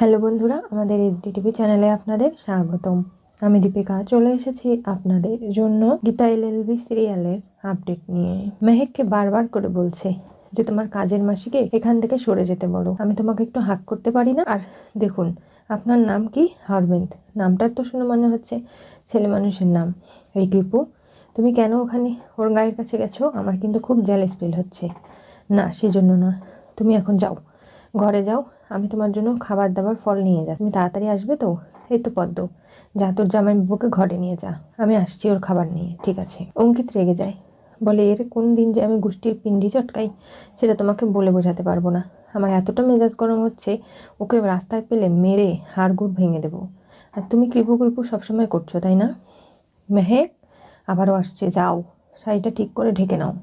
Hello বন্ধুরা, আমাদের HD TV চ্যানেলে আপনাদের স্বাগতম। আমি দীপিকা, চলে এসেছি আপনাদের জন্য গীতা এলএলবি সিরিয়ালের আপডেট নিয়ে। মেহেককে বারবার করে বলছে যে, তোমার কাজের মাসিকে এখান থেকে সরে যেতে বলো। আমি তোমাকে একটু হাক করতে পারি না? আর দেখুন, আপনার নাম কি? হরবিন্দ। নামটার তো শুনে মনে হচ্ছে ছেলে মানুষের নাম। এই কৃপু তুমি কেন ওখানে ওর গায়ের কাছে গেছো? আমার কিন্তু খুব জেলেস ফিল হচ্ছে। না, সেজন্য না তুমি এখন যাও। ঘরে যাও আমি তোমার জন্য খাবার দাবার ফল নিয়ে যা তুমি তাড়াতাড়ি আসবে তো? এই তো পদ্ম। যা তোর জামাই বুকে ঘরে নিয়ে যা। আমি আসছি ওর খাবার নিয়ে, ঠিক আছে? অঙ্কিত রেগে যায়। বলে, এর কোন দিন যে আমি গোষ্ঠীর পিন্ডি চটকাই, সেটা তোমাকে বলে বোঝাতে পারব না। আমার এতটা মেজাজ গরম হচ্ছে, ওকে রাস্তায় পেলে মেরে হাড়গুড় ভেঙে দেবো। আর তুমি কৃপু কৃপু সবসময় করছ, তাই না? মেহেক আবারও আসছে, যাও। শাড়িটা ঠিক করে ঢেকে নাও।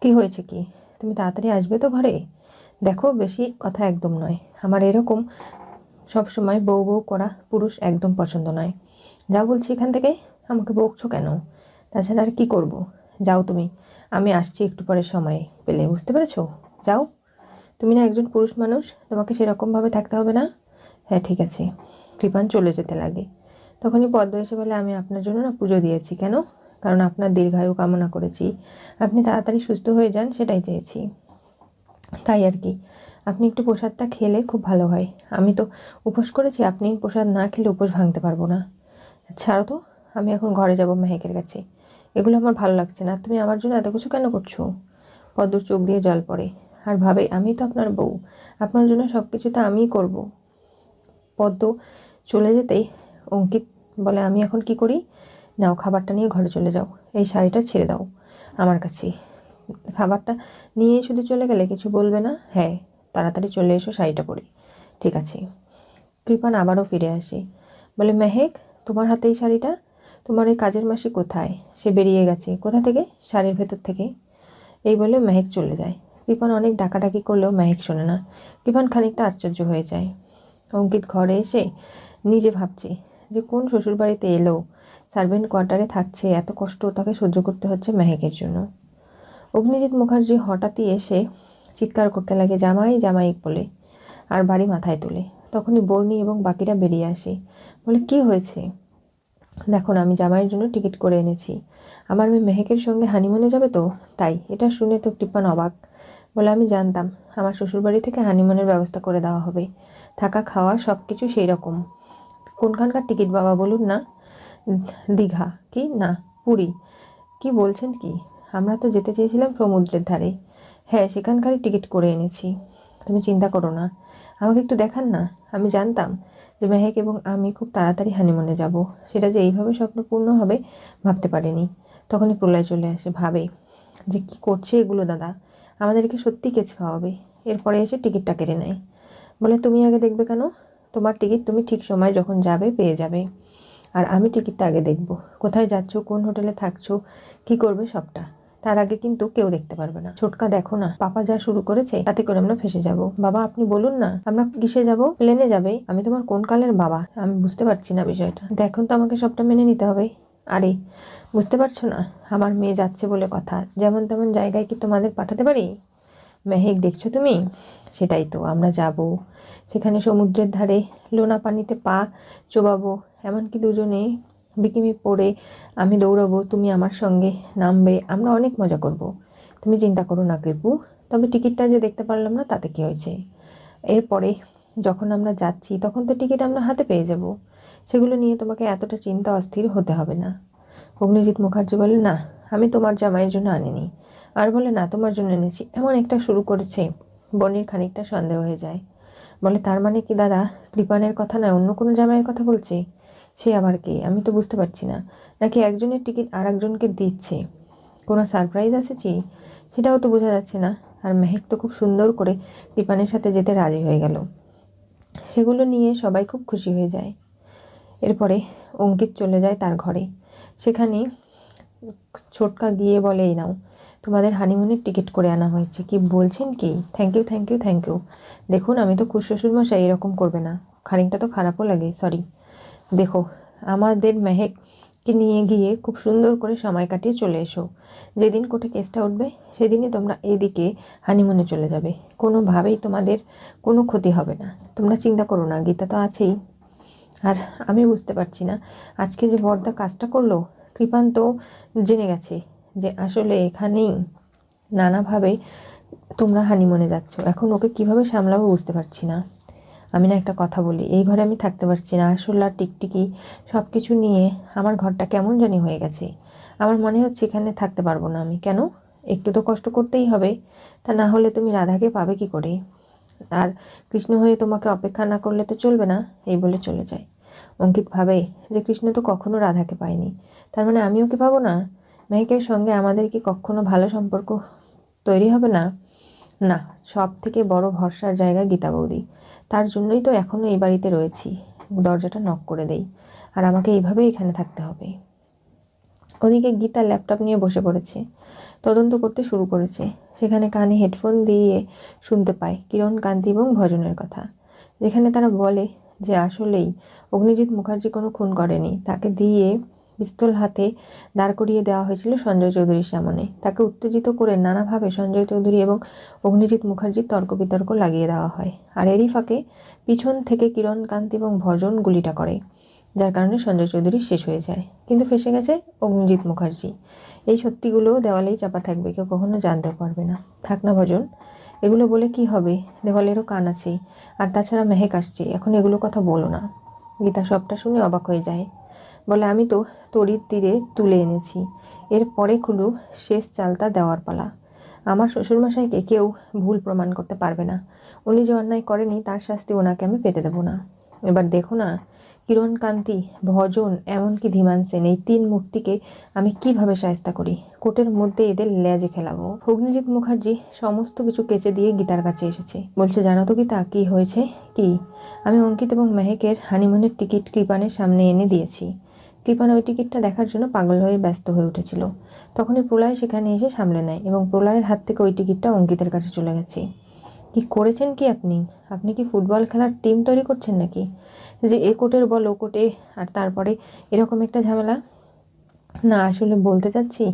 কি হয়েছে কি? তুমি তাড়াতাড়ি আসবে তো ঘরে? দেখো, বেশি কথা একদম নয়। আমার এরকম সব সময় বউ বউ করা পুরুষ একদম পছন্দ নয়। যা বলছি এখান থেকে, আমাকে বকছো কেন? তাছাড়া আর কি করব? যাও তুমি। আমি আসছি একটু পরে সময় পেলে, বুঝতে পেরেছ? যাও। তুমি না একজন পুরুষ মানুষ, তোমাকে সেরকমভাবে থাকতে হবে না? হ্যাঁ ঠিক আছে। কৃপান চলে যেতে লাগে। তখনই পদ্ম এসে বলে, আমি আপনার জন্য না পুজো দিয়েছি। কেন? কারণ আপনার দীর্ঘায়ু কামনা করেছি। আপনি তাড়াতাড়ি সুস্থ হয়ে যান, সেটাই চেয়েছি। তাই আর কি। আপনি একটু প্রসাদটা খেলে খুব ভালো হয়। আমি তো উপোস করেছি, আপনি প্রসাদ না খেলে উপোস ভাঙতে পারব না। ছাড়ো তো, আমি এখন ঘরে যাব মেহেকের কাছে। এগুলো আমার ভালো লাগছে না। তুমি আমার জন্য এত কিছু কেন করছ? পদ্মর চোখ দিয়ে জল পড়ে। আর ভাবে, আমি তো আপনার বউ। আপনার জন্য সব কিছু তো আমিই করব। পদ্ম চলে যেতেই অঙ্কিত বলে, আমি এখন কি করি? নাও, খাবারটা নিয়ে ঘরে চলে যাও। এই শাড়িটা ছেড়ে দাও আমার কাছে খাবারটা নিয়ে শুধু চলে গেলে কিছু বলবে না? হ্যাঁ তাড়াতাড়ি চলে এসো, শাড়িটা পরি। ঠিক আছে। কৃপান আবারও ফিরে আসি। বলে, মেহেক, তোমার হাতে এই শাড়িটা? তোমার ওই কাজের মাসি কোথায়? সে বেরিয়ে গেছে। কোথা থেকে? শাড়ির ভেতর থেকে। এই বলে মেহেক চলে যায়। কৃপান অনেক ডাকাডাকি করলেও মেহেক শোনে না। কৃপান খানিকটা আশ্চর্য হয়ে যায়। অঙ্কিত ঘরে এসে নিজে ভাবছে যে কোন শ্বশুরবাড়িতে এলো? সার্ভেন্ট কোয়ার্টারে থাকছে, এত কষ্ট তাকে সহ্য করতে হচ্ছে মেহেকের জন্য। অগ্নিজিৎ মুখার্জি হঠাৎই এসে চিৎকার করতে লাগে, জামাই জামাই বলে, আর বাড়ি মাথায় তোলে। তখনই বর্ণি এবং বাকিরা বেরিয়ে আসে। বলে, কি হয়েছে? দেখুন, আমি জামাইয়ের জন্য টিকিট করে এনেছি। আমার মেয়ে মেহেকের সঙ্গে হানিমুনে যাবে তো? তাই, এটা শুনে তো কৃপান অবাক। বলে, আমি জানতাম, আমার শ্বশুরবাড়ি থেকে হানিমুনের ব্যবস্থা করে দেওয়া হবে। থাকা, খাওয়া সব কিছু সেই রকম। কোনখানকার টিকিট বাবা বলুন না? দীঘা, কি? না, পুরী। কি বলছেন কি? আমরা তো যেতে চেয়েছিলাম সমুদ্রের ধারে। হ্যাঁ সেখানকারই টিকিট করে এনেছি। তুমি চিন্তা করো না। আমাকে একটু দেখান না। আমি জানতাম যে মেহেক এবং আমি খুব তাড়াতাড়ি হানিমুনে যাব। সেটা যে এইভাবে স্বপ্নপূর্ণ হবে, ভাবতে পারিনি। তখনই প্রলয় চলে আসে, ভাবে যে কি করছে এগুলো দাদা। আমাদেরকে সত্যি কেচ খাওয়াবে। এরপরে এসে টিকিটটা কেড়ে নেয়। বলে, তুমি আগে দেখবে কেন? তোমার টিকিট তুমি ঠিক সময় যখন যাবে পেয়ে যাবে। আর আমি টিকিটটা আগে দেখব। কোথায় যাচ্ছ, কোন হোটেলে থাকছো, কি করবে সবটা? তার আগে কিন্তু কেউ দেখতে পারবে না। ছোটকা, দেখো না। পাপা যা শুরু করেছে, তাতে করে আমরা ফেসে যাব। বাবা, আপনি বলুন না, আমরা কিসে যাব? প্লেনে যাবে। আমি তোমার কোন কালের বাবা? আমি বুঝতে পারছি না বিষয়টা। দেখুন তো আমাকে সবটা মেনে নিতে হবে। আরে, বুঝতে পারছ না? আমার মেয়ে যাচ্ছে বলে কথা। যেমন তেমন জায়গায় কি তোমাদের পাঠাতে পারি? মেহেক, দেখছ তুমি? সেটাই তো, আমরা যাব। সেখানে সমুদ্রের ধারে লোনা পানিতে পা চোবাবো। এমনকি দুজনে বিকিমি পরে আমি দৌড়াবো, তুমি আমার সঙ্গে নামবে, আমরা অনেক মজা করব। তুমি চিন্তা করো না কৃপু তবে টিকিটটা যে দেখতে পারলাম না তাতে কী হয়েছে? এরপরে যখন আমরা যাচ্ছি, তখন তো টিকিট আমরা হাতে পেয়ে যাব। সেগুলো নিয়ে তোমাকে এতটা চিন্তা অস্থির হতে হবে না। অগ্নিজিৎ মুখার্জি বলে, না, আমি তোমার জামাইয়ের জন্য আনিনি। আর বলে, না, তোমার জন্য এনেছি। এমন একটা শুরু করেছে, বনির খানিকটা সন্দেহ হয়ে যায়। বলে, তার মানে কি দাদা, কৃপানের কথা নয়, অন্য কোনো জামাইয়ের কথা বলছে? সে আবার কে? আমি তো বুঝতে পারছি না। নাকি একজনের টিকিট আর একজনকে দিচ্ছে? কোনো সারপ্রাইজ আছে কি? সেটাও তো বোঝা যাচ্ছে না। আর মেহেক তো খুব সুন্দর করে কৃপানের সাথে যেতে রাজি হয়ে গেল। সেগুলো নিয়ে সবাই খুব খুশি হয়ে যায়। এরপরে অঙ্কিত চলে যায় তার ঘরে। সেখানে ছোটকা গিয়ে বলে, এই নাও, তোমাদের হানিমুনের টিকিট করে আনা হয়েছে। কি বলছেন কি? Thank you thank you thank you দেখুন, আমি তো খুশ শ্বশুর মশাই এরকম করবে না। খানিকটা তো খারাপও লাগে সরি দেখো, আমাদের মেহেক কে নিয়ে গিয়ে খুব সুন্দর করে সময় কাটিয়ে চলে এসো। যেদিন কোর্টে কেসটা উঠবে, সেদিনই তোমরা এদিকে হানিমুনে চলে যাবে। কোনোভাবেই তোমাদের কোনো ক্ষতি হবে না। তোমরা চিন্তা করো না, গীতা তো আছেই। আর আমি বুঝতে পারছি না, আজকে যে বর্দা কাজটা করল কৃপান্ত জেনে গেছে যে আসলে এখানেই নানাভাবে তোমরা হানিমুনে যাচ্ছ। এখন ওকে কীভাবে সামলাবো বুঝতে পারছি না। আমি না একটা কথা বলি, এই ঘরে আমি থাকতে পারছি না। আসল্লা টিকটিকি সব কিছু নিয়ে আমার ঘরটা কেমন জানি হয়ে গেছে। আমার মনে হচ্ছে এখানে থাকতে পারব না আমি। কেন? একটু তো কষ্ট করতেই হবে। তা না হলে তুমি রাধাকে পাবে কি করে? আর কৃষ্ণ হয়ে তোমাকে অপেক্ষা না করলে তো চলবে না, এই বলে চলে যায়। অঙ্কিত ভাবে যে কৃষ্ণ তো কখনো রাধাকে পায়নি। তার মানে আমি ওকে পাবো না? মেহেকের সঙ্গে আমাদের কি কখনো ভালো সম্পর্ক তৈরি হবে না? না সব থেকে বড় ভরসার জায়গা গীতা বৌদি। তার জন্যই তো এখনও এই বাড়িতে রয়েছি। দরজাটা নক করে দেই। আর আমাকে এইভাবেই এখানে থাকতে হবে। ওদিকে গীতা ল্যাপটপ নিয়ে বসে পড়েছে। তদন্ত করতে শুরু করেছে। সেখানে কানে হেডফোন দিয়ে শুনতে পায় কিরণ, কান্তি এবং ভজনের কথা। যেখানে তারা বলে যে, আসলেই অগ্নিজিৎ মুখার্জি কোনো খুন করেনি। তাকে দিয়ে পিস্তল হাতে দাঁড় করিয়ে দেওয়া হয়েছিল সঞ্জয় চৌধুরীর সামনে। তাকে উত্তেজিত করে নানাভাবে সঞ্জয় চৌধুরী এবং অগ্নিজিৎ মুখার্জির তর্ক বিতর্ক লাগিয়ে দেওয়া হয়। আর এরই ফাঁকে পিছন থেকে কিরণ কান্তি এবং ভজন গুলিটা করে, যার কারণে সঞ্জয় চৌধুরী শেষ হয়ে যায়। কিন্তু ফেসে গেছে অগ্নিজিৎ মুখার্জি। এই সত্যিগুলো দেওয়ালেই চাপা থাকবে, কেউ কখনো জানতে পারবে না। থাক না ভজন, এগুলো বলে কি হবে? দেওয়ালেরও কান আছে। আর তাছাড়া মেহেক আসছে, এখন এগুলো কথা বলো না। গীতা সবটা শুনে অবাক হয়ে যায়। বলে, আমি তো তরির তীরে তুলে এনেছি। এরপরে খুলু শেষ চালতা দেওয়ার পালা। আমার শ্বশুরমশাইকে কেউ ভুল প্রমাণ করতে পারবে না। উনি যে অন্যায় করেনি, তার শাস্তি ওনাকে আমি পেতে দেবো না। এবার দেখো না কিরণ কান্তি ভজন, এমনকি ধীমান সেন, এই তিন মূর্তিকে আমি কীভাবে সায়স্তা করি? কোর্টের মধ্যে এদের লেজে খেলাবো। অগ্নিজিৎ মুখার্জি সমস্ত কিছু কেচে দিয়ে গীতার কাছে এসেছে। বলছে, জানো তো গীতা, কী হয়েছে? কি? আমি অঙ্কিত এবং মেহেকের হানিমুনের টিকিট কৃপানের সামনে এনে দিয়েছি। কৃপান ওই টিকিটটা দেখার জন্য পাগল হয়ে ব্যস্ত হয়ে উঠেছিল। তখনই প্রলয় সেখানে এসে সামলে নেয় এবং প্রলয়ের হাত থেকে ওই টিকিটটা অঙ্কিতের কাছে চলে গেছে। কি করেছেন কি আপনি? আপনি কি ফুটবল খেলার টিম তৈরি করছেন নাকি? যে এ কোটের বল, ও কোটে, আর তারপরে এরকম একটা ঝামেলা? না, আসলে বলতে চাচ্ছি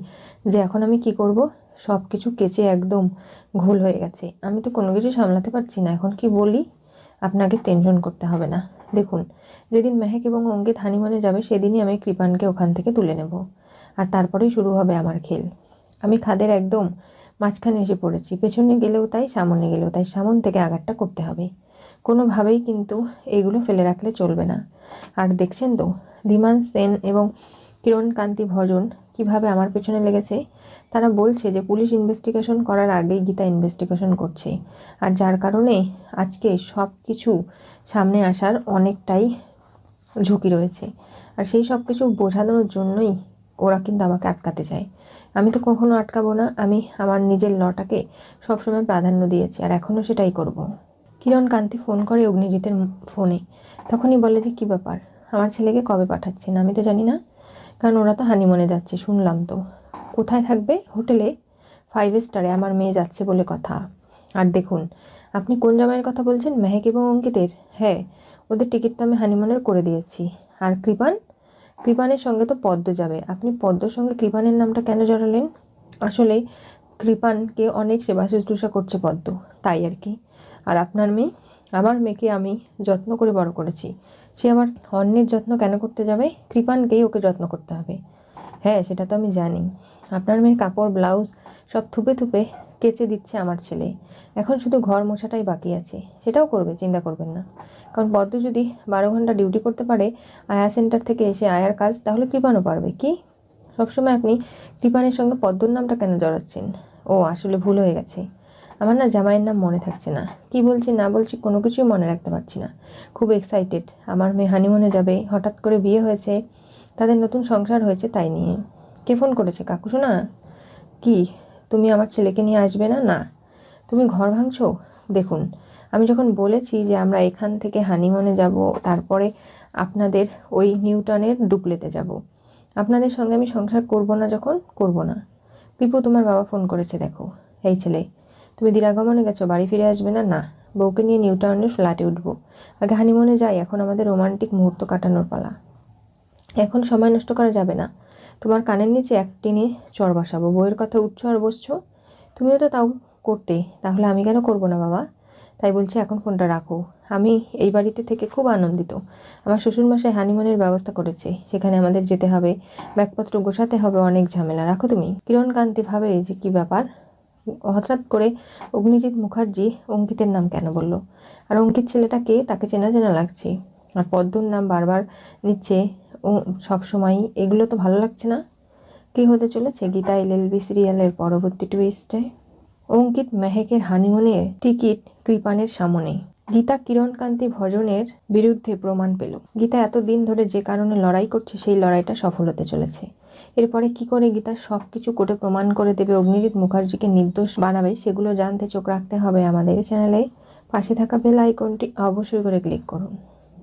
যে এখন আমি কি করব? সব কিছু কেচে একদম ঘোল হয়ে গেছে। আমি তো কোনো কিছু সামলাতে পারছি না। এখন কি বলি? আপনাকে টেনশন করতে হবে না। দেখুন, যেদিন মেহেক এবং অঙ্কিত হানিমনে যাবে, সেদিনই আমি কৃপানকে ওখান থেকে তুলে নেব। আর তারপরেই শুরু হবে আমার খেল। আমি খাদের একদম মাঝখানে এসে পড়েছি। পেছনে গেলেও তাই, সামনে গেলেও তাই। সামন থেকে আঘাতটা করতে হবে। কোনোভাবেই কিন্তু এগুলো ফেলে রাখলে চলবে না। আর দেখছেন তো, ধীমান সেন এবং কিরণ কান্তি ভজন কীভাবে আমার পেছনে লেগেছে, তারা বলছে যে পুলিশ ইনভেস্টিগেশন করার আগেই গীতা ইনভেস্টিগেশন করছে আর যার কারণে আজকে সব কিছু সামনে আসার অনেকটাই ঝুঁকি রয়েছে। আর সেই সব কিছু বোঝানোর জন্যই ওরা কিন্তু আমাকে আটকাতে চায়। আমি তো কখনো আটকাবো না, আমি আমার নিজের লটাকে সবসময় প্রাধান্য দিয়েছি আর এখনও সেটাই করব। কিরণ কান্তি ফোন করে অগ্নিজিতের ফোনে, তখনই বলে যে, কী ব্যাপার? আমার ছেলেকে কবে পাঠাচ্ছেন? আমি তো জানি না। কারণ ওরা তো হানিমনে যাচ্ছে, শুনলাম তো। কোথায় থাকবে? হোটেলে? ফাইভ স্টারে আমার মেয়ে যাচ্ছে বলে কথা। আর দেখুন, আপনি কোন জামাইয়ের কথা বলছেন? মেহেক এবং অঙ্কিতের? হ্যাঁ ওদের টিকিট তো আমি হানিমনের করে দিয়েছি। আর কৃপান? কৃপানের সঙ্গে তো পদ্ম যাবে। আপনি পদ্মর সঙ্গে কৃপানের নামটা কেন জড়ালেন? আসলে কৃপানকে অনেক সেবা শুশ্রূষা করছে পদ্ম, তাই আর কি। আর আপনার মেয়ে? আমার মেয়েকে আমি যত্ন করে বড় করেছি। সে আমার অন্যের যত্ন কেন করতে যাবে? কৃপানকেই ওকে যত্ন করতে হবে। হ্যাঁ সেটা তো আমি জানি। আপনার মেয়ের কাপড়, ব্লাউজ সব থুপে থুপে কেচে দিচ্ছে আমার ছেলে। এখন শুধু ঘর মোছাটাই বাকি আছে। সেটাও করবে, চিন্তা করবেন না। কারণ পদ্ম যদি বারো ঘণ্টা ডিউটি করতে পারে, আয়া সেন্টার থেকে এসে আয়ার কাজ, তাহলে কৃপানও পারবে কি? সবসময় আপনি কৃপানের সঙ্গে পদ্মর নামটা কেন জড়াচ্ছেন? ও, আসলে ভুল হয়ে গেছে। আমার না জামাইয়ের নাম মনে থাকছে না। কি বলছি, না বলছি কোনো কিছুই মনে রাখতে পারছি না। খুব এক্সাইটেড আমার মেয়ে হানিমুনে যাবে, হঠাৎ করে বিয়ে হয়েছে, তাদের নতুন সংসার হয়েছে তাই নিয়ে। কে ফোন করেছে? কাকু শোনা? কি? তুমি আমার ছেলেকে নিয়ে আসবে না? না। তুমি ঘর ভাঙছো? দেখুন, আমি যখন বলেছি যে আমরা এখান থেকে হানিমনে যাব, তারপরে আপনাদের ওই নিউটনের ডুপলেতে যাব। আপনাদের সঙ্গে আমি সংসার করব না যখন? করব না। পিপু, তোমার বাবা ফোন করেছে, দেখো। এই ছেলে তুমি দিরাগমনে গেছো, বাড়ি ফিরে আসবে না? না, বউকে নিয়ে নিউ টাউনের ফ্ল্যাটে উঠবো। আগে হানিমনে যাই, এখন আমাদের রোমান্টিক মুহূর্ত কাটানোর পালা। এখন সময় নষ্ট করা যাবে না। তোমার কানের নিচে এক টেনে চর বসাবো। বইয়ের কথা উঠছো আর বসছো? তুমিও তো তাও করতে, তাহলে আমি কেন করব না বাবা? তাই বলছি এখন ফোনটা রাখো। আমি এই বাড়িতে থেকে খুব আনন্দিত। আমার শ্বশুরমশাই হানিমুনের ব্যবস্থা করেছে। সেখানে আমাদের যেতে হবে, ব্যাগপত্র গোছাতে হবে, অনেক ঝামেলা। রাখো তুমি। কিরণ কান্তি ভাবে যে কি ব্যাপার? হঠাৎ করে অগ্নিজিৎ মুখার্জি অঙ্কিতের নাম কেন বলল? আর অঙ্কিত ছেলেটাকে তাকে চেনা চেনা লাগছে। আর পদ্মর নাম বারবার নিচ্ছে, ও সবসময় এগুলো তো ভালো লাগছে না। কি হতে চলেছে? গীতা এল এলএলবি সিরিয়ালের পরবর্তী টুইস্টে অঙ্কিত মেহেকের হানিমুনের টিকিট কৃপানের সামনে। গীতা কিরণকান্তি ভজনের বিরুদ্ধে প্রমাণ পেল। গীতা এত দিন ধরে যে কারণে লড়াই করছে, সেই লড়াইটা সফল হতে চলেছে। এরপরে কি করে গীতা সব কিছু কোটে প্রমাণ করে দেবে? অগ্নিজিৎ মুখার্জিকে নির্দোষ বানাবে, সেগুলো জানতে চোখ রাখতে হবে আমাদের চ্যানেলে। পাশে থাকা বেল আইকনটি অবশ্যই করে ক্লিক করুন।